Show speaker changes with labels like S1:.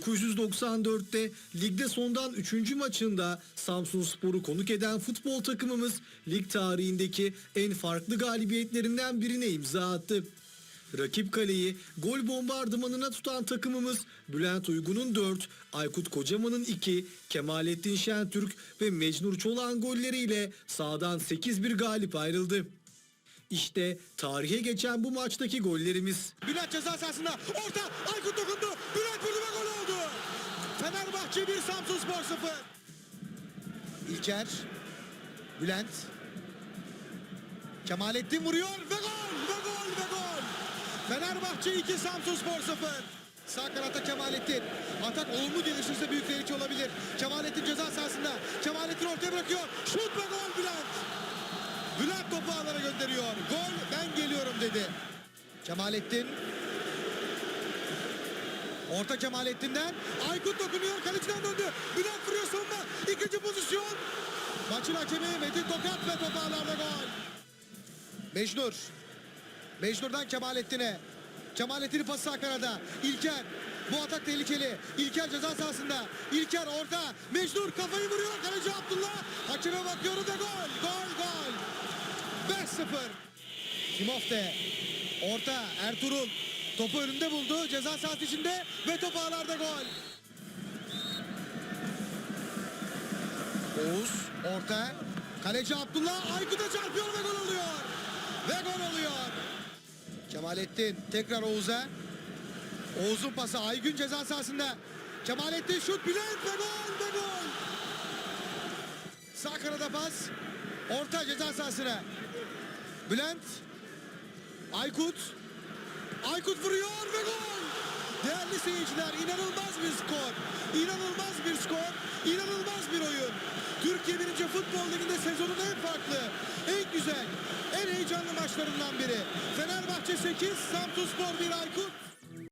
S1: 1994'te ligde sondan 3. maçında Samsun Spor'u konuk eden futbol takımımız lig tarihindeki en farklı galibiyetlerinden birine imza attı. Rakip kaleyi gol bombardımanına tutan takımımız Bülent Uygun'un 4, Aykut Kocaman'ın 2, Kemalettin Şentürk ve Mecnur Çolak'ın golleriyle sahadan 8-1 galip ayrıldı. İşte tarihe geçen bu maçtaki gollerimiz.
S2: Bülent ceza sahasında orta Aykut dokundu. Bülent vurdu ve gol oldu. Fenerbahçe 1 Samsun Spor 0. İlker Bülent Kemalettin vuruyor ve gol ve gol ve gol. Fenerbahçe 2 Samsun Spor 0. Sağ kanatta Kemalettin. Atak olumlu gelişirse büyük tehlike olabilir. Kemalettin ceza sahasında. Kemalettin ortaya bırakıyor. Şut ve gol Bülent. Bülent topu ağlara gönderiyor. Gol ben geliyorum dedi. Kemalettin. Orta Kemalettin'den. Aykut dokunuyor. Kaleciden döndü. Bülent vuruyor sonuna. İkinci pozisyon. Maçın hakemi Metin Tokat ve topu ağlarda gol. Mecnur. Mecnur'dan Kemalettin'e. Kemalettin'in pası sağ kanada. İlker. Bu atak tehlikeli. İlker ceza sahasında. İlker orta. Mecnur kafayı vuruyor. Kaleci Abdullah. Hakeme bakıyorum ve gol. Gol gol. 5-0. Timofte. Orta. Ertuğrul. Topu önünde buldu. Ceza sahası içinde. Ve top ağlarda gol. Oğuz. Orta. Kaleci Abdullah. Aykut'a çarpıyor ve gol oluyor. Ve gol oluyor. Kemalettin tekrar Oğuz'a. Oğuz'un pası Aygün ceza sahasında. Kemalettin şut Bülent ve gol ve gol. Sağ kanada pas. Orta ceza sahasına. Bülent. Aykut. Aykut vuruyor ve gol. Değerli seyirciler inanılmaz bir skor. İnanılmaz bir skor. İnanılmaz bir oyun. Türkiye 1. Futbol Ligi'nde sezonun en farklı, en güzel, en heyecanlı maçlarından biri. Fenerbahçe 8, Samsun Spor 1 Aykut.